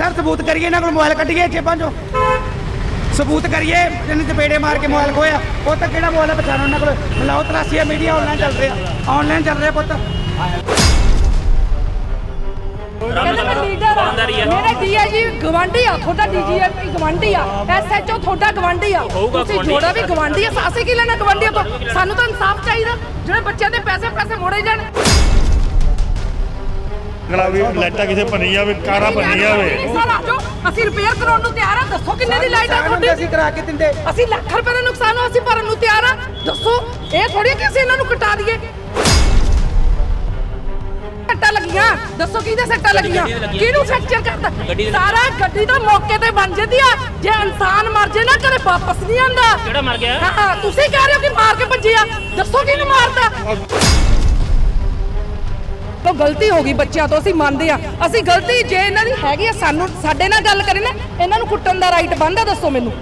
Sir ਸਬੂਤ ਕਰੀਏ ਇਹਨਾਂ ਕੋਲ ਮੋਬਾਈਲ ਕੱਢੀਏ ਜੇਬਾਂ ਚੋਂ ਸਬੂਤ ਕਰੀਏ ਇਹਨੇ ਚਪੇੜੇ ਮਾਰ ਕੇ ਮੋਬਾਈਲ ਖੋਇਆ ਉਹ ਤਾਂ ਕਿਹੜਾ ਮੋਬਾਈਲ ਪਛਾਣੋ ਉਹਨਾਂ ਕੋਲ? ਮਲਾਓ ਤਲਾਸ਼ੀ ਮੀਡੀਆ ਆਨਲਾਈਨ ਚੱਲ ਰਿਹਾ। ਆਨਲਾਈਨ ਚੱਲ ਰਿਹਾ ਪੁੱਤ। ਕਹਿੰਦੇ ਮੈਂ ਲੀਡਰ ਆ। ਮੇਰਾ ਡੀਆਈਜੀ ਗਵਾਂਢੀ ਆ ਤੁਹਾਡਾ ਡੀਜੀਪੀ ਗਵਾਂਢੀ ਆ। ਐਸਐਚਓ ਤੁਹਾਡਾ ਗਵਾਂਢੀ ਆ। ਤੁਸੀਂ ਜੋੜਾ ਵੀ ਗਵਾਂਢੀ ਆ। ਅਸੀਂ ਕੀ ਲੈਣਾ ਗਵਾਂਢੀਆਂ ਤੋਂ? ਸਾਨੂੰ ਤਾਂ ਇਨਸਾਫ ਚਾਹੀਦਾ। ਜਿਹੜੇ ਬੱਚਿਆਂ ਦੇ ਪੈਸੇ ਪੈਸੇ ਮੋੜੇ ਜਾਣ। ਅਗਲਾ ਵੀ ਲਾਈਟਾਂ ਕਿਸੇ ਭੰਨੀ ਜਾਵੇ ਕਾਰਾਂ ਭੰਨੀ ਜਾਵੇ ਨਹੀਂ ਸਰ ਆਜੋ। ਅਸੀਂ ਰਿਪੇਅਰ ਕਰਾਉਣ ਨੂੰ ਤਿਆਰ ਆ। ਦੱਸੋ ਕਿੰਨੇ ਦੀ ਲਾਈਟ ਆ ਤੁਹਾਡੀ ਅਸੀਂ ਕਰਾ ਕੇ ਦਿੰਦੇ। ਅਸੀਂ ਲੱਖ ਰੁਪਏ ਦਾ ਨੁਕਸਾਨ ਹੋ ਅਸੀਂ ਭਰਨ ਨੂੰ ਤਿਆਰ ਆ। ਦੱਸੋ ਇਹ ਥੋੜੀ ਕਿ ਅਸੀਂ ਇਹਨਾਂ ਨੂੰ ਕਟਾ ਦਈਏ? ਸੱਟਾਂ ਲੱਗੀਆਂ। ਦੱਸੋ ਕਿਹਦੇ ਸੱਟਾਂ ਲੱਗੀਆਂ? ਕਿਹਨੂੰ ਫ੍ਰੈਕਚਰ ਕਰਦਾ ਸਾਰਾ ਗੱਡੀ ਤਾਂ ਮੌਕੇ ਤੇ ਬਣ ਜਾਂਦੀ ਆ। ਜੇ ਇਨਸਾਨ ਮਰ ਜੇ ਨਾ ਘਰੇ ਵਾਪਸ ਨਹੀਂ ਆਂਦਾ ਕਿਹੜਾ ਮਰ ਗਿਆ? ਹਾਂ ਤੁਸੀਂ ਕਹਿ ਰਹੇ ਹੋ ਕਿ ਮਾਰ ਕੇ ਭੱਜਿਆ ਦੱਸੋ ਕਿਹਨੂੰ ਮਾਰਦਾ ਤਾਂ ਗਲਤੀ ਹੋ ਗਈ ਬੱਚਿਆਂ ਤੋਂ, ਅਸੀਂ ਮੰਨਦੇ ਆ ਅਸੀਂ ਗਲਤੀ ਜੇ ਇਹਨਾਂ ਦੀ ਹੈਗੀ ਆ, ਸਾਨੂੰ ਸਾਡੇ ਨਾਲ ਗੱਲ ਕਰੇ ਨਾ, ਇਹਨਾਂ ਨੂੰ ਕੁੱਟਣ ਦਾ ਰਾਈਟ ਬੰਦਾ ਦੱਸੋ ਮੈਨੂੰ।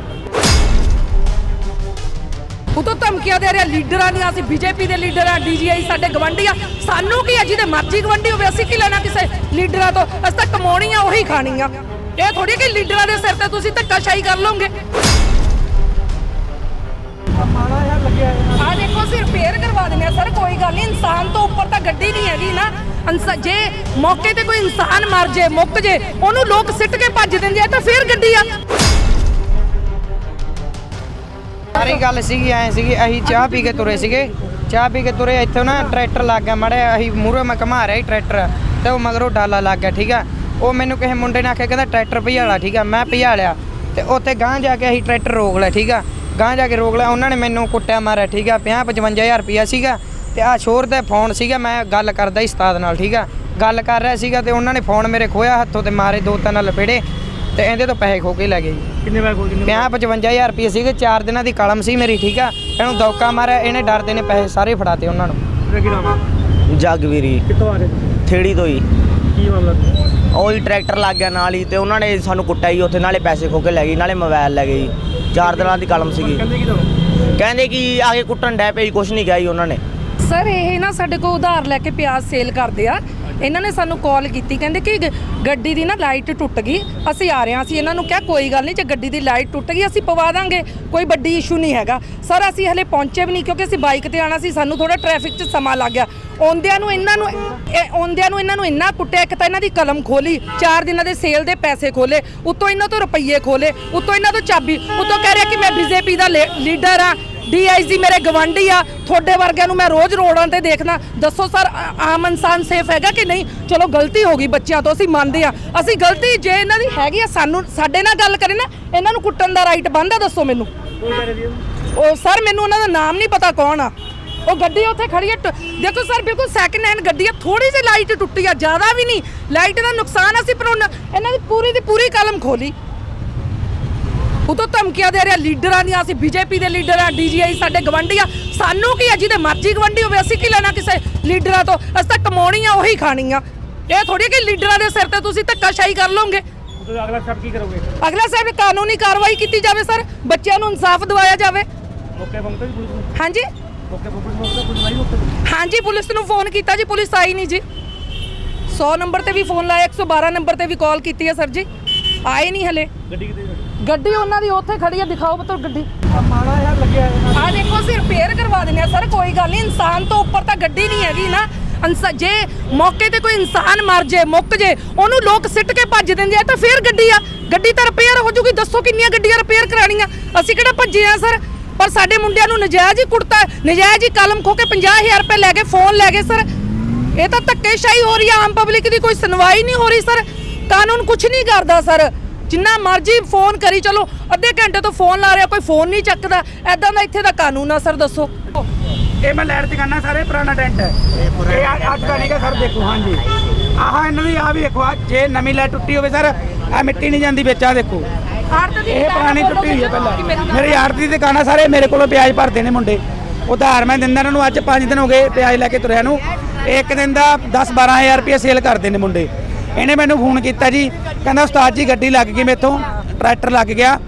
ਉਹ ਧਮਕੀਆਂ ਦੇ ਰਿਹਾ ਲੀਡਰਾਂ ਦੀਆਂ, ਅਸੀਂ ਬੀਜੇਪੀ ਦੇ ਲੀਡਰ ਆ, ਡੀਜੀਆਈ ਸਾਡੇ ਗਵੰਡੀ ਆ। ਸਾਨੂੰ ਕੀ ਆ, ਜਿਹਦੇ ਮਰਜ਼ੀ ਗਵੰਡੀ ਹੋਵੇ, ਅਸੀਂ ਕੀ ਲੈਣਾ ਕਿਸੇ ਲੀਡਰਾਂ ਤੋਂ? ਅਸੀਂ ਤਾਂ ਕਮਾਉਣੀ ਆ, ਉਹੀ ਖਾਣੀ ਆ। ਇਹ ਥੋੜੀ ਕਿ ਲੀਡਰਾਂ ਦੇ ਸਿਰ ਤੇ ਤੁਸੀਂ ਧੱਕਾਸ਼ਾਹੀ ਕਰ ਲਓਗੇ। ਆ ਦੇਖੋ, ਅਸੀਂ ਰਿਪੇਅਰ ਕਰਵਾ ਦਿੰਦੇ ਆ, ਸਰ, ਕੋਈ ਗੱਲ ਨਹੀਂ ਇਨਸਾਨ ਤੋਂ ਉੱਪਰ ਤਾਂ ਗੱਡੀ ਨਹੀਂ ਹੈਗੀ ਨਾ। ਇਨਸਾ- ਜੇ ਮੌਕੇ ਤੇ ਕੋਈ ਇਨਸਾਨ ਮਰ ਜੇ, ਮੁੱਕ ਜੇ, ਉਹਨੂੰ ਲੋਕ ਸਿੱਟ ਕੇ ਭੱਜ ਦਿੰਦੇ ਆ, ਤਾਂ ਫੇਰ ਗੱਡੀ ਆ। ਸਾਰੀ ਗੱਲ ਸੀਗੀ, ਐ ਸੀਗੀ, ਅਸੀਂ ਚਾਹ ਪੀ ਕੇ ਤੁਰੇ ਸੀਗੇ। ਚਾਹ ਪੀ ਕੇ ਤੁਰੇ, ਇੱਥੋਂ ਨਾ ਟਰੈਕਟਰ ਲੱਗ ਗਿਆ ਮੜੇ ਅਸੀਂ ਮੂਹਰੇ ਮੈਂ ਘਮਾ ਰਿਹਾ ਸੀ ਟਰੈਕਟਰ। ਤੇ ਉਹ ਮਗਰੋਂ ਡਾਲਾ ਲੱਗ ਗਿਆ, ਠੀਕ ਆ? ਉਹ ਮੈਨੂੰ ਕਿਸੇ ਮੁੰਡੇ ਨੇ ਆਖਿਆ, ਕਹਿੰਦਾ ਟਰੈਕਟਰ ਭਜਾਲਾ, ਠੀਕ ਆ? ਮੈਂ ਭਜਾ ਤੇ ਉੱਥੇ ਗਾਂਹ ਜਾ ਕੇ ਅਸੀਂ ਟਰੈਕਟਰ ਰੋਕ ਲਿਆ, ਠੀਕ ਆ? ਗਾਂ ਜਾ ਕੇ ਰੋਕ ਲਿਆ, ਉਹਨਾਂ ਨੇ ਮੈਨੂੰ ਕੁੱਟਿਆ, ਮਾਰਿਆ, ਠੀਕ ਆ? 50 55000 ਰੁਪਇਆ ਸੀਗਾ। ਤੇ ਆ ਸ਼ੋਰ ਦਾ ਫੋਨ ਸੀਗਾ ਮੈਂ ਗੱਲ ਕਰਦਾ ਸੀ ਉਸਤਾਦ ਨਾਲ ਠੀਕ ਆ? ਗੱਲ ਕਰ ਰਿਹਾ ਸੀਗਾ ਤੇ ਉਹਨਾਂ ਨੇ ਫੋਨ ਮੇਰੇ ਖੋਇਆ ਹੱਥੋਂ ਤੇ ਮਾਰੇ ਦੋ ਤਿੰਨ ਲਪੇੜੇ ਤੇ ਇਹਦੇ ਤੋਂ ਪੈਸੇ ਖੋ ਕੇ ਲੈ ਗਏ ਜੀ। ਕਿੰਨੇ ਵਾਰ ਕੋਲ ਕਿੰਨੇ 50 55000 ਰੁਪਏ ਸੀਗੇ 4 ਦਿਨਾਂ ਦੀ ਕਲਮ ਸੀ ਮੇਰੀ ਠੀਕ ਆ? ਇਹਨੂੰ ਦੌਕਾ ਮਾਰਿਆ ਇਹਨੇ ਡਰਦੇ ਨੇ ਪੈਸੇ ਸਾਰੇ ਫੜਾਤੇ ਉਹਨਾਂ ਨੂੰ। ਕੀ ਨਾਮ ਆ? ਜਗਵੀਰੀ। ਕਿੱਥੋਂ ਆ ਰਹੇ ਤੁਸੀਂ? ਥੇੜੀ ਤੋਂ ਹੀ। ਕੀ ਮਾਮਲਾ ਉਹ ਹੀ ਟਰੈਕਟਰ ਲੱਗ ਗਿਆ ਨਾਲ ਹੀ ਤੇ ਉਹਨਾਂ ਨੇ ਸਾਨੂੰ ਕੁੱਟਿਆ ਜੀ ਉੱਥੇ ਨਾਲੇ ਪੈਸੇ ਖੋ ਕੇ ਲੈ ਗਏ ਨਾਲੇ ਮੋਬਾਈਲ ਲੈ ਗਏ ਚਾਰ ਦਿਨਾਂ ਦੀ ਕਲਮ ਸੀਗੀ। ਕਹਿੰਦੇ ਕੀ ਤੁਹਾਨੂੰ? ਕਹਿੰਦੇ ਕਿ ਆ ਕੇ ਕੁੱਟਣ ਡੈ ਪਈ ਕੁਛ ਨਹੀਂ ਕਿਹਾ ਜੀ ਉਹਨਾਂ ਨੇ। ਸਰ ਇਹ ਨਾ ਸਾਡੇ ਕੋਲ ਉਧਾਰ ਲੈ ਕੇ ਪਿਆਜ਼ ਸੇਲ ਕਰਦੇ ਆ। ਇਹਨਾਂ ਨੇ ਸਾਨੂੰ ਕਾਲ ਕੀਤੀ ਕਹਿੰਦੇ ਕਿ ਗ- ਗੱਡੀ ਦੀ ਨਾ ਲਾਈਟ ਟੁੱਟ ਗਈ। ਅਸੀਂ ਆ ਰਹੇ ਹਾਂ ਅਸੀਂ ਇਹਨਾਂ ਨੂੰ ਕਿਹਾ ਕੋਈ ਗੱਲ ਨਹੀਂ ਜੇ ਗੱਡੀ ਦੀ ਲਾਈਟ ਟੁੱਟ ਗਈ ਅਸੀਂ ਪਵਾ ਦਾਂਗੇ ਕੋਈ ਵੱਡੀ ਇਸ਼ੂ ਨਹੀਂ ਹੈਗਾ। ਸਰ ਅਸੀਂ ਹਲੇ ਪਹੁੰਚੇ ਵੀ ਨਹੀਂ ਕਿਉਂਕਿ ਅਸੀਂ ਬਾਈਕ ਤੇ ਆਣਾ ਸੀ ਸਾਨੂੰ ਥੋੜਾ ਟ੍ਰੈਫਿਕ 'ਚ ਸਮਾਂ ਲੱਗ ਗਿਆ। ਆਉਂਦਿਆਂ ਨੂੰ ਇਹਨਾਂ ਨੂੰ ਇਹ ਆਉਂਦਿਆਂ ਨੂੰ ਇਹਨਾਂ ਨੂੰ ਇੰਨਾ ਕੁੱਟਿਆ ਇੱਕ ਤਾਂ ਇਹਨਾਂ ਦੀ ਕਲਮ ਖੋਲੀ ਚਾਰ ਦਿਨਾਂ ਦੇ ਸੇਲ ਦੇ ਪੈਸੇ ਖੋਲੇ ਉੱਤੋਂ ਇਹਨਾਂ ਤੋਂ ਰੁਪਈਏ ਖੋਲੇ ਉੱਤੋਂ ਇਹਨਾਂ ਤੋਂ ਚਾਬੀ ਉੱਤੋਂ ਕਹਿ ਰਿਹਾ ਕਿ ਮੈਂ ਬੀਜੇਪੀ ਦਾ ਲੀਡਰ ਆ ਡੀਆਈਜੀ ਮੇਰੇ ਗਵਾਂਢੀ ਆ, ਤੁਹਾਡੇ ਵਰਗਿਆਂ ਨੂੰ ਮੈਂ ਰੋਜ਼ ਰੋਡਾਂ ਤੇ ਦੇਖਣਾ ਦੱਸੋ ਸਰ ਆਮ ਇਨਸਾਨ ਸੇਫ ਹੈਗਾ ਕਿ ਨਹੀਂ? ਚਲੋ, ਗਲਤੀ ਹੋ ਗਈ ਬੱਚਿਆਂ ਤੋਂ, ਅਸੀਂ ਮੰਨਦੇ ਆ। ਅਸੀਂ ਗਲਤੀ ਜੇ ਇਹਨਾਂ ਦੀ ਹੈਗੀ ਆ, ਸਾਨੂੰ ਸਾਡੇ ਨਾਲ ਗੱਲ ਕਰੇ ਨਾ, ਇਹਨਾਂ ਨੂੰ ਕੁੱਟਣ ਦਾ ਰਾਈਟ ਬੰਦਾ ਦੱਸੋ ਮੈਨੂੰ। ਉਹ ਸਰ, ਮੈਨੂੰ ਉਹਨਾਂ ਦਾ ਨਾਮ ਨਹੀਂ ਪਤਾ ਕੌਣ ਆ। ਉਹ ਗੱਡੀ ਉੱਥੇ ਖੜੀ ਹੈ ਟੁ- ਦੇਖੋ ਸਰ, ਬਿਲਕੁਲ ਸੈਕਿੰਡ ਹੈਂਡ ਗੱਡੀ ਆ ਥੋੜੀ ਜਿਹੀ ਲਾਈਟ ਟੁੱਟੀ ਆ, ਜ਼ਿਆਦਾ ਵੀ ਨਹੀਂ। ਲਾਈਟ ਦਾ ਨੁਕਸਾਨ ਅਸੀਂ ਪਰ ਇਹਨਾਂ ਦੀ ਪੂਰੀ ਦੀ ਪੂਰੀ ਕਲਮ ਖੋਲੀ। ਉਹ ਤਾਂ ਧਮਕੀਆਂ ਦੇ ਰਿਹਾ ਲੀਡਰਾਂ ਦੀਆਂ ਅਸੀਂ ਬੀਜੇਪੀ ਦੇ ਲੀਡਰ ਆ ਡੀਜੀਆਈ ਸਾਡੇ ਗਵੰਡੀ ਆ। ਸਾਨੂੰ ਕੀ ਆ ਜਿਹਦੇ ਮਰਜ਼ੀ ਗਵੰਡੀ ਹੋਵੇ ਅਸੀਂ ਕੀ ਲੈਣਾ ਕਿਸੇ ਲੀਡਰਾਂ ਤੋਂ? ਅਸੀਂ ਤਾਂ ਕਮਾਉਣੀ ਆ ਉਹੀ ਖਾਣੀ ਆ ਇਹ ਥੋੜੀ ਕਿ ਲੀਡਰਾਂ ਦੇ ਸਿਰ ਤੇ ਤੁਸੀਂ ਧੱਕਾਸ਼ਾਹੀ ਕਰ ਲਓਗੇ। ਤੁਸੀਂ ਅਗਲਾ ਸਟੈਪ ਕੀ ਕਰੋਗੇ? ਅਗਲਾ ਸਾਹਿਬ ਕਾਨੂੰਨੀ ਕਾਰਵਾਈ ਕੀਤੀ ਜਾਵੇ ਸਰ। ਬੱਚਿਆਂ ਨੂੰ ਇਨਸਾਫ ਦਿਵਾਇਆ ਜਾਵੇ। ਮੌਕੇ ਬੰਦੇ ਵੀ ਪੁਲਿਸ ਨੂੰ? ਹਾਂਜੀ। ਮੌਕੇ ਪੁਲਿਸ ਮੌਕੇ ਪੁਲਿਸ ਆਈ ਮੌਕੇ ਤੇ? ਹਾਂਜੀ ਪੁਲਿਸ ਨੂੰ ਫੋਨ ਕੀਤਾ ਜੀ ਪੁਲਿਸ ਆਈ ਨਹੀਂ ਜੀ। 100 ਨੰਬਰ ਤੇ ਵੀ ਫੋਨ ਲਾਇਆ 112 ਨੰਬਰ ਤੇ ਵੀ ਕਾਲ ਕੀਤੀ ਹੈ ਸਰ ਜੀ। ਆਏ ਨਹੀਂ ਹਲੇ। ਗੱਡੀ ਕਿਤੇ ਗੱਡੀ ਉਹਨਾਂ ਦੀ ਉੱਥੇ ਖੜੀ ਹੈ ਦਿਖਾਓ ਬਤੋ ਗੱਡੀ। ਮਾੜਾ ਯਾਰ ਲੱਗਿਆ ਆ ਦੇਖੋ ਅਸੀਂ ਰਿਪੇਅਰ ਕਰਵਾ ਦਿੰਦੇ ਆ ਸਰ ਕੋਈ ਗੱਲ ਨਹੀਂ ਇਨਸਾਨ ਤੋਂ ਉੱਪਰ ਤਾਂ ਗੱਡੀ ਨਹੀਂ ਹੈਗੀ ਨਾ। ਇਨਸਾ- ਜੇ ਮੌਕੇ ਤੇ ਕੋਈ ਇਨਸਾਨ ਮਰ ਜੇ ਮੁੱਕ ਜੇ ਉਹਨੂੰ ਲੋਕ ਸਿੱਟ ਕੇ ਭੱਜ ਦਿੰਦੇ ਆ ਤਾਂ ਫੇਰ ਗੱਡੀ ਆ। ਗੱਡੀ ਤਾਂ ਰਿਪੇਅਰ ਹੋ ਜੂਗੀ ਦੱਸੋ ਕਿੰਨੀਆਂ ਗੱਡੀਆਂ ਰਿਪੇਅਰ ਕਰਾਣੀਆਂ ਅਸੀਂ ਕਿਹੜਾ ਭੱਜੇ ਆ ਸਰ? ਪਰ ਸਾਡੇ ਮੁੰਡਿਆਂ ਨੂੰ ਨਜਾਇਜ਼ ਹੀ ਕੁੜਤਾ ਨਜਾਇਜ਼ ਹੀ ਕਲਮ ਖੋ ਕੇ 50000 ਰੁਪਏ ਲੈ ਕੇ ਫੋਨ ਲੈ ਗਏ ਸਰ। ਇਹ ਤਾਂ ਧੱਕੇਸ਼ਾਹੀ ਹੋ ਰਹੀ ਆ ਆਮ ਪਬਲਿਕ ਦੀ ਕੋਈ ਸੁਣਵਾਈ ਨਹੀਂ ਹੋ ਰਹੀ ਸਰ। ਕਾਨੂੰਨ ਕੁਝ ਨਹੀਂ ਕਰਦਾ ਸਰ। ਜਿੰਨਾ ਮਰਜ਼ੀ ਫੋਨ ਕਰੀ ਚਲੋ ਅੱਧੇ ਘੰਟੇ ਤੋਂ ਫੋਨ ਲਾ ਰਿਹਾ ਕੋਈ ਫੋਨ ਨਹੀਂ ਚੱਕਦਾ। ਐਦਾਂ ਦਾ ਇੱਥੇ ਦਾ ਕਾਨੂੰਨ ਆ ਸਰ ਦੱਸੋ। ਇਹ ਮੈਂ ਲੈਟ ਦੁਕਾਨਾਂ ਸਾਰੇ ਪੁਰਾਣਾ ਟੈਂਟ ਹੈ। ਇਹ ਅੱਜ ਦਾ ਨਹੀਂਗਾ ਸਰ ਦੇਖੋ ਹਾਂਜੀ। ਆਹ ਇਹਨਾਂ ਦੀ ਆ ਵੀ ਦੇਖੋ ਆ ਜੇ ਨਵੀਂ ਲੈਟ ਟੁੱਟੀ ਹੋਵੇ ਸਰ ਆ ਮਿੱਟੀ ਨਹੀਂ ਜਾਂਦੀ ਵਿੱਚ ਆ ਦੇਖੋ। ਇਹ ਪੁਰਾਣੀ ਟੁੱਟੀ ਹੋਈ ਹੈ ਪਹਿਲਾਂ। ਮੇਰੇ ਯਾਰ ਦੀ ਦੁਕਾਨ ਸਾਰੇ ਮੇਰੇ ਕੋਲੋਂ ਪਿਆਜ਼ ਭਰਦੇ ਨੇ ਮੁੰਡੇ। ਉਧਾਰ ਮੈਂ ਦਿੰਦਾ ਇਹਨਾਂ ਨੂੰ ਅੱਜ 5 ਦਿਨ ਹੋ ਗਏ ਪਿਆਜ਼ ਲੈ ਕੇ ਤੁਰਿਆ ਨੂੰ। ਇੱਕ ਦਿਨ ਦਾ 10 12000 ਰੁਪਏ ਸੇਲ ਕਰਦੇ ਨੇ ਮੁੰਡੇ। ਇਹਨੇ ਮੈਨੂੰ ਫੋਨ ਕੀਤਾ ਜੀ ਕਹਿੰਦਾ ਉਸਤਾਦ ਜੀ ਗੱਡੀ ਲੱਗ ਗਈ ਮੇਥੋਂ ਟਰੈਕਟਰ ਲੱਗ ਗਿਆ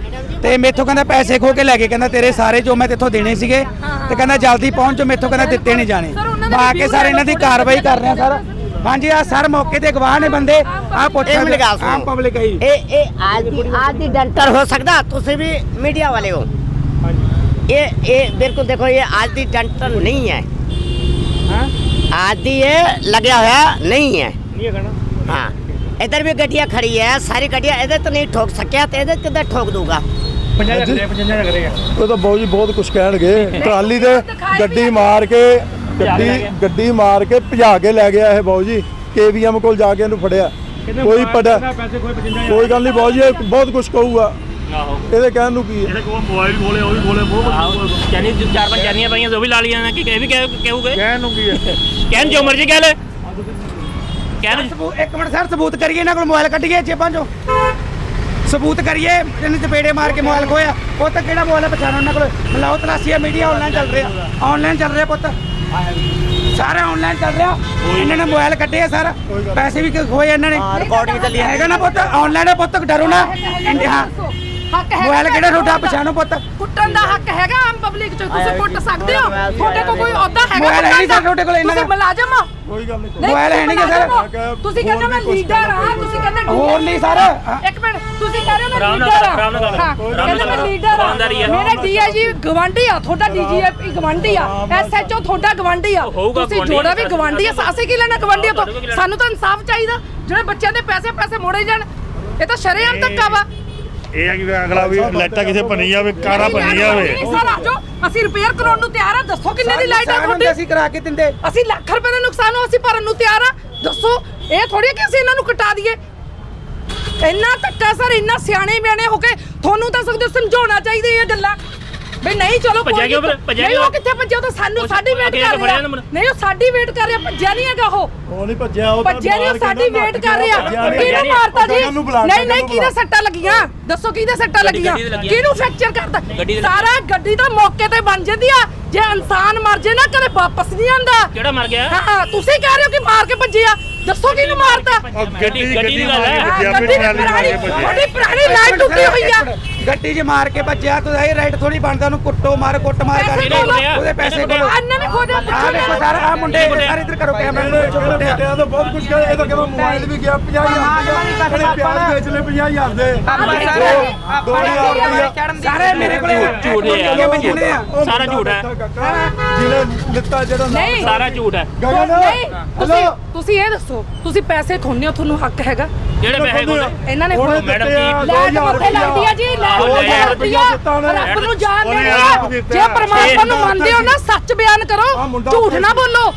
ਤੇ ਮੇਥੋਂ ਕਹਿੰਦਾ ਪੈਸੇ ਖੋ ਕੇ ਲੈ ਗਏ ਕਹਿੰਦਾ ਤੇਰੇ ਸਾਰੇ ਜੋ ਮੈਂ ਤੇਥੋਂ ਦੇਣੇ ਸੀਗੇ ਤੇ ਕਹਿੰਦਾ ਜਲਦੀ ਪਹੁੰਚੋ ਮੇਥੋਂ ਕਹਿੰਦਾ ਦਿੱਤੇ ਨਹੀਂ ਜਾਣੇ। ਸਰ, ਉਹਨਾਂ ਦਾ ਮੈਂ ਆ ਕੇ ਸਰ ਇਹਨਾਂ ਦੀ ਕਾਰਵਾਈ ਕਰ ਰਿਹਾ ਸਰ। ਹਾਂਜੀ ਆ ਸਰ ਮੌਕੇ ਤੇ ਗਵਾਹ ਨੇ ਬੰਦੇ ਆ ਪੁੱਛ ਇੱਕ ਮਿੰਟ ਗੱਲ ਸੁਣੋ। ਆਮ ਪਬਲਿਕ ਹੈ ਜੀ। ਇਹ ਇਹ ਅੱਜ ਦੀ ਅੱਜ ਦੀ ਡੰਟਰ ਹੋ ਸਕਦਾ ਤੁਸੀਂ ਵੀ ਮੀਡੀਆ ਵਾਲੇ ਹੋ। ਇਹ ਇਹ ਬਿਲਕੁਲ ਦੇਖੋ ਇਹ ਅੱਜ ਦੀ ਡੰਟਰ ਨਹੀਂ ਹੈ। ਅੱਜ ਦੀ ਇਹ ਲੱਗਿਆ ਹੋਇਆ ਨਹੀਂ ਸਾਰੀ ਗੱਡੀਆਂ ਇਹਦੇ ਤੋਂ ਨਹੀਂ ਠੋਕ ਸਕਿਆ ਤੇ ਇਹਦੇ ਕਿੱਦਾਂ ਠੋਕ ਦੂਗਾ? 50 ਲੱਗ ਰਿਹਾ 50 ਲੱਗ ਰਿਹਾ ਉਹ ਤਾਂ ਜੀ ਬਹੁਤ ਕੁਝ ਕਹਿਣਗੇ। ਟਰਾਲੀ ਦੇ ਗੱਡੀ ਮਾਰ ਕੇ ਗੱਡੀ ਗੱਡੀ ਮਾਰ ਕੇ ਭਜਾ ਕੇ ਲੈ ਗਿਆ ਇਹ ਬਾਊ ਜੀ। ਕੇਵੀਐਮ ਕੋਲ ਜਾ ਕੇ ਇਹਨੂੰ ਫੜਿਆ। ਕੋਈ ਪੜਾ ਪੈਸੇ ਕੋਈ 55 ਕੋਈ ਗੱਲ ਨਹੀਂ ਬਾਊ ਜੀ ਇਹ ਬਹੁਤ ਕੁਝ ਕਹੂਗਾ। ਆਹੋ। ਇਹਦੇ ਕਹਿਣ ਨੂੰ ਕੀ ਹੈ? ਇਹਦੇ ਕੋਲ ਮੋਬਾਈਲ ਖੋਲੇ ਉਹ ਵੀ ਖੋਲੇ ਬਹੁਤ ਚਾਰ ਪੰਜ ਜਾਨੀਆਂ ਪਈਆਂ ਉਹ ਵੀ ਲਾ ਲੀਆਂ ਨੇ ਕਿ ਇਹ ਵੀ ਕਹਿ ਕਹੂਗੇ ਕਹਿਣ ਨੂੰ ਕੀ ਹੈ? ਕਹਿਣ ਜੋ ਮਰਜ਼ੀ ਕਹਿ ਲੈ। ਕਹਿਣ ਸਬੂਤ ਇੱਕ ਮਿੰਟ ਸਰ ਸਬੂਤ ਕਰੀਏ ਇਹਨਾਂ ਕੋਲ ਮੋਬਾਈਲ ਕੱਢੀਏ ਜੇਬਾਂ ਚੋਂ ਸਬੂਤ ਕਰੀਏ ਇਹਨੇ ਚਪੇੜੇ ਮਾਰ ਕੇ ਮੋਬਾਈਲ ਖੋਇਆ ਉਹ ਤਾਂ ਕਿਹੜਾ ਮੋਬਾਈਲ ਹੈ ਪਛਾਣੋ ਉਹਨਾਂ ਕੋਲ ਮਲਾਓ ਤਲਾਸ਼ੀ ਹੈ ਮੀਡੀਆ ਆਨਲਾਈਨ ਚੱਲ ਰਿਹਾ ਆਨਲਾਈਨ ਚੱਲ ਰਿਹਾ ਪੁੱਤ ਸਾਰਾ ਆਨਲਾਈਨ ਚੱਲ ਰਿਹਾ ਇਹਨਾਂ ਨੇ ਮੋਬਾਈਲ ਕੱਢੇ ਆ ਸਰ ਪੈਸੇ ਵੀ ਖੋਏ ਇਹਨਾਂ ਨੇ ਰਿਕਾਰਡਿੰਗ ਚੱਲੀ ਹੈਗਾ ਨਾ ਪੁੱਤ ਆਨਲਾਈਨ ਹੈ ਪੁੱਤ ਡਰੋ ਨਾ ਇੰਡੀਆ ਹਾਂ ਹੱਕ ਹੈਗਾ ਮੋਬਾਈਲ ਕਿਹੜਾ ਤੁਹਾਡਾ ਪਛਾਣੋ ਪੁੱਤ? ਕੁੱਟਣ ਦਾ ਹੱਕ ਹੈਗਾ ਆਮ ਪਬਲਿਕ ਚ ਤੁਸੀਂ ਕੁੱਟ ਸਕਦੇ ਹੋ? ਤੁਹਾਡੇ ਕੋਲ ਕੋਈ ਅਹੁਦਾ ਹੈਗਾ ਮੋਬਾਈਲ ਹੈ ਨਹੀਂ? ਸਰ ਤੁਹਾਡੇ ਕੋਲ ਇਹਨਾਂ ਤੁਸੀਂ। ਮੁਲਾਜ਼ਮ ਹੋ? ਕੋਈ ਗੱਲ ਨਹੀਂ। ਮੋਬਾਈਲ ਹੈ ਨਹੀਂ ਸਰ। ਤੁਸੀਂ ਕਹਿੰਦੇ ਮੈਂ ਲੀਡਰ ਹਾਂ ਤੁਸੀਂ ਕਹਿੰਦੇ ਹੋਰ ਨਹੀਂ ਸਰ। ਇੱਕ ਮਿੰਟ ਤੁਸੀਂ ਕਹਿ ਰਹੇ ਹੋ ਮੈਂ ਲੀਡਰ ਆਰਾਮ ਕਹਿੰਦੇ ਮੈਂ ਲੀਡਰ ਹੈ। ਮੇਰਾ ਡੀਆਈਜੀ ਗਵਾਂਢੀ ਆ ਤੁਹਾਡਾ ਡੀਜੀਪੀ ਗਵਾਂਢੀ ਆ। ਐਸਐਚਓ ਤੁਹਾਡਾ ਗਵਾਂਢੀ ਆ। ਤੁਸੀਂ ਜੋੜਾ ਵੀ ਗਵਾਂਢੀ ਆ। ਅਸੀਂ ਕੀ ਲੈਣਾ ਗਵਾਂਢੀਆਂ ਤੋਂ ਸਾਨੂੰ ਤਾਂ ਇਨਸਾਫ ਚਾਹੀਦਾ। ਜਿਹੜੇ ਬੱਚਿਆਂ ਦੇ ਪੈਸੇ ਪੈਸੇ ਮੋੜੇ ਜਾਣ ਇਹ ਤਾਂ ਸ਼ਰੇਆਮ ਧੱਕਾ ਵਾ। ਇਹ ਆ ਕਿ ਵੀ ਅਗਲਾ ਵੀ ਲਾਈਟਾਂ ਕਿਸੇ ਭੰਨੀ ਜਾਵੇ ਕਾਰਾਂ ਭੰਨੀ ਜਾਵੇ। ਅਸੀਂ ਰਿਪੇਅਰ ਕਰਾਉਣ ਨੂੰ ਤਿਆਰ ਆ। ਦੱਸੋ ਕਿੰਨੇ ਦੀ ਲਾਈਟ ਆ ਤੁਹਾਡੀ? ਅਸੀਂ ਕਰਾ ਕੇ ਦਿੰਦੇ। ਅਸੀਂ ਲੱਖ ਰੁਪਏ ਦਾ ਨੁਕਸਾਨ ਹੋ ਅਸੀਂ ਭਰਨ ਨੂੰ ਤਿਆਰ ਆ। ਦੱਸੋ ਇਹ ਥੋੜੀ ਕਿ ਅਸੀਂ ਇਹਨਾਂ ਨੂੰ ਕਟਾ ਦਈਏ? ਇੰਨਾ ਧੱਕਾ ਸਰ ਇੰਨਾ ਸਿਆਣੇ ਬਿਆਣੇ ਹੋ ਕੇ ਤੁਹਾਨੂੰ ਤਾਂ ਸਕਦੇ ਸਮਝਾਉਣਾ ਚਾਹੀਦਾ ਇਹ ਗੱਲਾਂ। ਵੀ ਨਹੀਂ ਚਲੋ ਭੱਜਿਆ ਕਿਉਂ ਫਿਰ? ਭੱਜਿਆ ਨਹੀਂ, ਉਹ ਕਿਉਂ? ਕਿੱਥੇ ਭੱਜਿਆ? ਉਹ ਤਾਂ ਸਾਨੂੰ ਸਾਡੀ ਵੇਟ ਅੱਗੇ ਕਰ ਰਿਹਾ। ਨਹੀਂ ਉਹ ਸਾਡੀ ਵੇਟ ਕਰ ਰਿਹਾ। ਭੱਜਿਆ ਨਹੀਂ ਹੈਗਾ ਉਹ। ਉਹ ਨਹੀਂ ਭੱਜਿਆ ਉਹ ਤਾਂ ਭੱਜਿਆ ਨਹੀਂ ਉਹ ਸਾਡੀ ਵੇਟ ਕਰ ਰਿਹਾ। ਕਿਹਨੂੰ। ਮਾਰਤਾ ਜੀ? ਨਹੀਂ ਨਹੀਂ ਕਿਹਦੇ। ਸੱਟਾਂ ਲੱਗੀਆਂ? ਦੱਸੋ ਕਿਹਦੇ ਸੱਟਾਂ ਗੱਡੀ- ਲੱਗੀਆਂ? ਗੱਡੀ ਦੇ ਲੱਗੀਆਂ। ਕਿਹਨੂੰ ਫ੍ਰੈਕਚਰ ਗੱਡੀ ਦੇ ਸਾਰਾ ਗੱਡੀ ਤਾਂ ਮੌਕੇ ਤੇ ਬਣ ਜਾਂਦੀ ਆ। ਜੇ ਇਨਸਾਨ ਮਰ ਜੇ ਨਾ ਕਦੇ ਵਾਪਸ ਨਹੀਂ ਆਂਦਾ ਕਿਹੜਾ ਮਰ ਗਿਆ? ਹਾਂ ਤੁਸੀਂ ਕਹਿ ਰਹੇ ਹੋ ਕਿ ਮਾਰ ਕੇ ਭੱਜਿਆ ਦੱਸੋ ਕਿਹਨੂੰ ਮਾਰਤਾ? ਗੱਡੀ ਗੱਡੀ ਦੀ ਗੱਲ ਹੈ। ਗੱਡੀ ਦੀ ਪੁਰਾਣੀ ਪੁਰਾਣੀ ਲਾਈਟ ਟੁੱਟੀ ਹੋਈ ਆ। ਗੱਡੀ 'ਚ ਮਾਰ ਕੇ ਭੱਜਿਆ ਤੂੰ ਇਹ ਰਾਈਟ ਥੋੜੀ ਬਣਦਾ ਉਹਨੂੰ ਕੁੱਟੋ ਮਾਰ ਕੁੱਟ ਮਾਰ ਕੋਲ ਉਹਦੇ ਪੈਸੇ ਕੋਲ ਅੰਨ ਵੀ ਖੋਦਿਆ ਆ ਦੇਖੋ ਸਰ ਆ ਮੁੰਡੇ ਸਾਰੇ ਇੱਧਰ ਕਰੋ ਕੈਮਰਾ ਨੂੰ। ਪਿੱਛੋਂ ਬਹੁਤ ਕੁਝ ਕਹੇ ਇਹ ਤਾਂ ਕਹਿੰਦਾ ਮੋਬਾਈਲ ਵੀ ਗਿਆ 50000 ਇਹਨੇ ਪਿਆਜ਼ ਵੇਚ ਲਏ 50000 ਦੇ। ਆਪਾਂ ਦੋ- ਸਾਰੇ ਦੋ ਦੀ ਮੇਰੇ ਕੋਲੇ ਝੂਠ ਆ। ਸਾਰਾ ਝੂਠ ਹੈ। ਜਿਹਨੇ ਲਿੱਤਾ ਜਿਹੜਾ ਸਾਰਾ ਝੂਠ ਹੈ ਗਗਨ ਨਹੀਂ ਤੁਸੀਂ ਤੁਸੀਂ ਇਹ ਦੱਸੋ ਤੁਸੀਂ ਪੈਸੇ ਖੋਨੇ ਹੋ ਤੁਹਾਨੂੰ ਹੱਕ ਹੈਗਾ? ਜਿਹੜੇ ਪੈਸੇ ਕੋਲ ਇਹਨਾਂ ਨੇ ਖੋਏ। ਮੈਡਮ ਕੀ- ਹਜ਼ਾਰ ਮੱਥੇ ਲੱਗਦੀ ਆ ਜੀ ਲੈਟ ਦੋ ਮੱਥੇ ਹਜ਼ਾਰ ਲੱਗਦੀ ਰੁਪਇਆ ਦਿੱਤਾ ਆ ਉਹਨੇ। ਰੱਬ ਨੂੰ ਜਾਣ ਉਹਨੇ ਦੇਣੀ ਆਪ ਆ ਦਿੱਤਾ। ਜੇ ਪਰਮਾਤਮਾ ਨੂੰ ਮੰਨਦੇ ਹੋ ਨਾ ਸੱਚ ਬਿਆਨ ਕਰੋ ਝੂਠ ਨਾ ਬੋਲੋ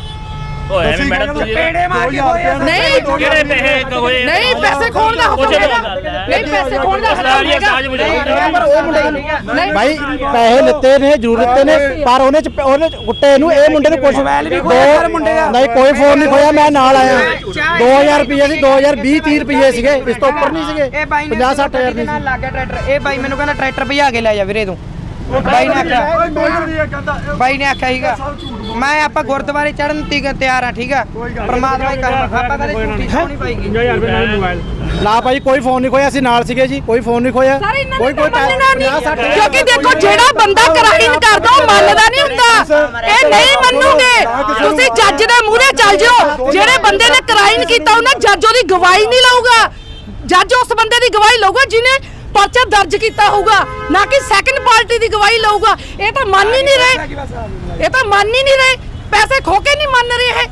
ਉਹ ਐਵੇਂ ਮੈਡਮ ਤੁਸੀਂ ਪੇੜੇ ਮਾਰ ਕੇ ਹੋਏ ਆ ਨਹੀਂ ਕਿਹੜੇ ਪੈਸੇ ਹੋਏ? ਨਹੀਂ ਪੈਸੇ ਖੋਣ ਦਾ ਹੁਕਮ ਉਹ ਚਲੋ। ਹੈਗਾ। ਨਹੀਂ ਪੈਸੇ ਖੋਣ ਦਾ ਹੁਕਮ ਸਾਰੀ ਹੈਗਾ। ਸਾਜ ਮੁਝੇ ਨਹੀਂ ਭਾਈ ਪੈਸੇ ਲਿੱਤੇ ਨੇ ਜ਼ਰੂਰ ਲਿੱਤੇ ਨੇ ਪਰ ਉਹਨੇ ਚ ਉਹਨੇ ਕੁੱਟੇ ਨੂੰ ਇਹ ਮੁੰਡੇ ਨੂੰ ਦਾ ਨਹੀਂ ਕੋਈ ਫੋਨ ਨਹੀਂ ਖੋਇਆ ਮੈਂ ਨਾਲ ਆਇਆ। 2000 ਰੁਪਏ ਸੀ 2020 30 ਰੁਪਏ ਸੀਗੇ। ਇਸ ਤੋਂ ਉੱਪਰ ਨਹੀਂ ਸੀਗੇ। ਇਹ ਬਾਈ ਨੇ 50 60000 ਦੇ ਨਹੀਂ ਨਾਲ ਸੀ। ਲੱਗ ਗਿਆ ਟਰੈਕਟਰ। ਇਹ ਬਾਈ ਮੈਨੂੰ ਕਹਿੰਦਾ ਟਰੈਕਟਰ ਭਜਾ ਕੇ ਲੈ ਜਾ ਵੀਰੇ ਤੂੰ। ਬਾਈ ਨੇ ਆਖਿਆ ਬਾਈ ਨੇ ਆਖਿਆ ਸੀਗਾ ਮੈਂ ਆਪਾਂ ਗੁਰਦੁਆਰੇ ਚੜਨ ਤੀ ਤਿਆਰ ਆ ਠੀਕ ਆ? ਪਰਮਾਤਮਾ ਹੀ ਕਰਮ ਆਪਾਂ ਕਦੇ ਝੂਠੀ ਸੋਣੀ ਪਾਈਗੀ 50000 ਰੁਪਏ ਨਾਲ ਮੋਬਾਈਲ। ਨਾ ਭਾਈ ਕੋਈ ਫੋਨ ਨਹੀਂ ਖੋਇਆ ਅਸੀਂ ਨਾਲ ਸੀਗੇ ਜੀ ਕੋਈ ਫੋਨ ਨਹੀਂ ਖੋਇਆ ਕੋਈ ਕੋਈ ਤਾਂ ਮੰਨਣਾ ਨਹੀਂ 50 60 ਕਿਉਂਕਿ ਦੇਖੋ ਜਿਹੜਾ ਬੰਦਾ ਕਰਾਈਨ ਕਰਦਾ ਉਹ ਮੰਨਦਾ ਨਹੀਂ ਹੁੰਦਾ। ਇਹ ਨਹੀਂ ਮੰਨੂਗੇ। ਤੁਸੀਂ ਜੱਜ ਦੇ ਮੂਹਰੇ ਚੱਲ ਜਿਓ। ਜਿਹੜੇ ਬੰਦੇ ਨੇ ਕਰਾਈਨ ਕੀਤਾ ਉਹਨਾਂ ਜੱਜ ਉਹਦੀ ਗਵਾਹੀ ਨਹੀਂ ਲਊਗਾ। ਜੱਜ ਉਸ ਬੰਦੇ ਦੀ ਗਵਾਹੀ ਲਊਗਾ ਜਿਹਨੇ ਪਰਚਾ ਦਰਜ ਕੀਤਾ ਹੋਊਗਾ, ਨਾ ਕਿ ਸੈਕੰਡ ਪਾਰਟੀ ਦੀ ਗਵਾਹੀ ਲਊਗਾ। ਇਹ ਤਾਂ ਮੰਨ ਹੀ ਨਹੀਂ ਰਹੇ। ਇਹ ਤਾਂ ਮੰਨ ਹੀ ਨਹੀਂ ਰਹੇ। ਪੈਸੇ ਖੋ ਕੇ ਨਹੀਂ ਮੰਨ ਰਹੇ ਇਹ।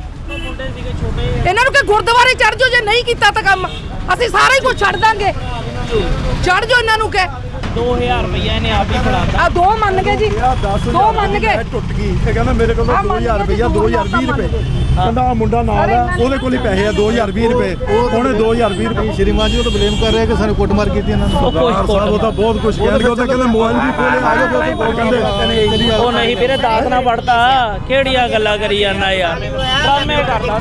ਇਹਨਾਂ ਨੂੰ ਕਿ ਗੁਰਦੁਆਰੇ ਚੜ ਜਾਓ, ਜੇ ਨਹੀਂ ਕੀਤਾ ਤਾਂ ਕੰਮ। ਅਸੀਂ ਸਾਰਾ ਹੀ ਕੁਝ ਛੱਡ ਦਾਂਗੇ। ਚੜ ਜਾਓ ਇਹਨਾਂ ਨੂੰ ਕਿ। 2000 ਰੁਪਏ ਇਹਨੇ ਆਪ ਹੀ ਫੜਾਤਾ। ਆ ਦੋ ਮੰਨ ਗਏ ਜੀ। ਦੋ ਮੰਨ ਗਏ। ਟੁੱਟ ਗਈ। ਇਹ ਕਹਿੰਦਾ ਮੇਰੇ ਕੋਲ ਆਹ ਮੰਨ 2000 ਗਿਆ ਜੀ, ਰੁਪਇਆ ਦੋ 2020 ਮੰਨ ਰੁਪਏ ਕਹਿੰਦਾ ਆਹ ਮੁੰਡਾ ਨਾਲ ਆ ਉਹਦੇ ਕੋਲ ਹੀ ਪੈਸੇ ਆ 2020 ਰੁਪਏ। ਉਹਨੇ 2020 ਰੁਪਏ ਸ਼੍ਰੀਮਾਨ ਜੀ ਉਹ ਤਾਂ ਬਲੇਮ ਕਰ ਰਿਹਾ ਕਿ ਸਾਨੂੰ ਕੁੱਟਮਾਰ ਕੀਤੀ ਇਹਨਾਂ ਨੇ। ਉਹ ਤਾਂ ਬਹੁਤ ਕੁਝ ਕਹਿਣਗੇ ਉਹ ਤਾਂ ਕਹਿੰਦੇ ਮੋਬਾਈਲ ਵੀ ਖੋਲੇ ਆ ਤਾਂ ਕਹਿੰਦੇ ਉਹ ਨਹੀਂ ਵੀਰੇ ਦਾਸ ਨਾ ਵੜਦਾ ਕਿਹੜੀਆਂ ਗੱਲਾਂ ਕਰੀ ਜਾਂਦਾ ਯਾਰ? ਡਰਾਮੇ ਕਰਦਾ।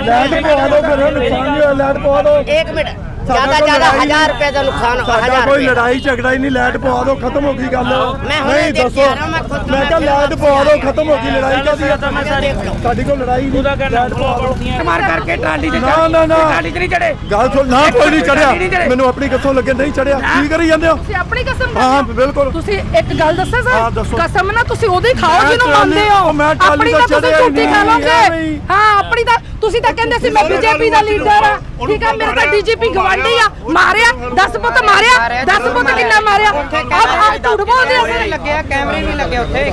ਲੈਟ ਪਵਾ ਦਿਓ ਫਿਰ ਨੁਕਸਾਨ ਨਹੀਂ ਹੋਇਆ ਲੈਟ ਪਵਾ ਦਿਓ। ਇੱਕ ਮਿੰਟ। ਜ਼ਿਆਦਾ ਜ਼ਿਆਦਾ 1000 ਰੁਪਏ ਦਾ ਨੁਕਸਾਨ ਸਾਡਾ 1000 ਕੋਈ ਲੜਾਈ ਝਗੜਾ ਹੀ ਨਹੀਂ ਲਾਈਟ ਪਵਾ ਦਿਓ ਖਤਮ ਹੋ ਗਈ ਗੱਲ। ਮੈਂ ਹੁਣੇ ਦੇਖ ਰਿਹਾ, ਮੈਂ ਖੁਦ ਮੈਂ ਕਿਹਾ ਲਾਈਟ ਪਵਾ ਦਿਓ ਖਤਮ ਹੋ ਗਈ ਲੜਾਈ ਕਾਦੀ ਮੈਂ ਸਾਰੀ ਸਾਡੀ ਕੋਲ ਲੜਾਈ ਨਹੀਂ ਉਹਦਾ ਕਹਿਣਾ ਲਾਈਟ ਪਵਾ ਦਿਓ। ਮਾਰ ਕਰਕੇ ਟਰਾਲੀ ਤੇ ਨਾ, ਨਾ, ਨਾ। ਟਰਾਲੀ ਤੇ ਚੜੇ ਗੱਲ ਸੁਣ ਨਾ ਕੋਈ ਨਹੀਂ ਚੜਿਆ ਮੈਨੂੰ ਆਪਣੀ ਕਿੱਥੋਂ ਲੱਗੇ ਨਹੀਂ ਚੜਿਆ ਕੀ ਕਰੀ ਜਾਂਦੇ ਹੋ? ਤੁਸੀਂ ਆਪਣੀ ਕਸਮ ਹਾਂ, ਹਾਂ, ਬਿਲਕੁਲ। ਤੁਸੀਂ ਇੱਕ ਗੱਲ ਦੱਸਾਂ ਹਾਂ, ਦੱਸੋ। ਕਸਮ ਨਾ ਤੁਸੀਂ ਉਹਦੇ ਹੀ ਖਾਓ ਜਿਹਨੂੰ ਮੰਨਦੇ ਹੋ। ਮੈਂ ਟਰਾਲੀ ਆਪਣੀ ਤਾਂ ਨਹੀਂ, ਹਾਂ। ਆਪਣੀ ਤਾਂ ਤੁਸੀਂ ਤਾਂ ਕਹਿੰਦੇ ਸੀ ਮੈਂ ਬੀਜੇਪੀ ਦਾ ਲੀਡਰ ਆ ਠੀਕ ਹੈ ਮੇਰੇ ਤਾਂ ਡੀਜੀਪੀ ਗਵਾਂਢੀ ਆ। ਮਾਰਿਆ 10 ਪੁੱਤ ਮਾਰਿਆ 10 ਪੁੱਤ ਕਿੰਨਾ ਮਾਰਿਆ? ਆਪ ਆਪ ਝੂਠ ਬੋਲਦੇ ਆ ਲੱਗਿਆ ਕੈਮਰੇ ਨਹੀਂ ਲੱਗੇ ਉੱਥੇ।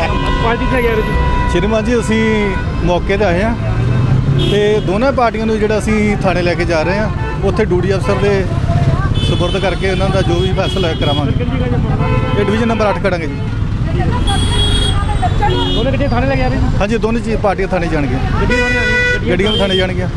ਸ਼੍ਰੀਮਾਨ ਜੀ ਅਸੀਂ ਮੌਕੇ ਤੇ ਆਏ ਹਾਂ ਤੇ ਦੋਨਾਂ ਪਾਰਟੀਆਂ ਨੂੰ ਜਿਹੜਾ ਅਸੀਂ ਥਾਣੇ ਲੈ ਕੇ ਜਾ ਰਹੇ ਹਾਂ ਉੱਥੇ ਡਿਊਟੀ ਅਫਸਰ ਦੇ ਸਪੁਰਦ ਕਰਕੇ ਉਹਨਾਂ ਦਾ ਜੋ ਵੀ ਫੈਸਲਾ ਕਰਾਵਾਂਗੇ। ਇਹ ਡਿਵੀਜ਼ਨ ਨੰਬਰ 8 ਕਰਾਂਗੇ ਜੀ। ਦੋਨੇ ਕਿੱਥੇ ਥਾਣੇ ਲੈ ਕੇ ਆ ਰਹੇ ਹਾਂਜੀ ਦੋਨੇ ਚੀਜ਼ ਪਾਰਟੀਆਂ ਥਾਣੇ ਜਾਣਗੀਆਂ। ਗੱਡੀਆਂ ਵੀ ਥਾਣੇ ਜਾਣਗੀਆਂ।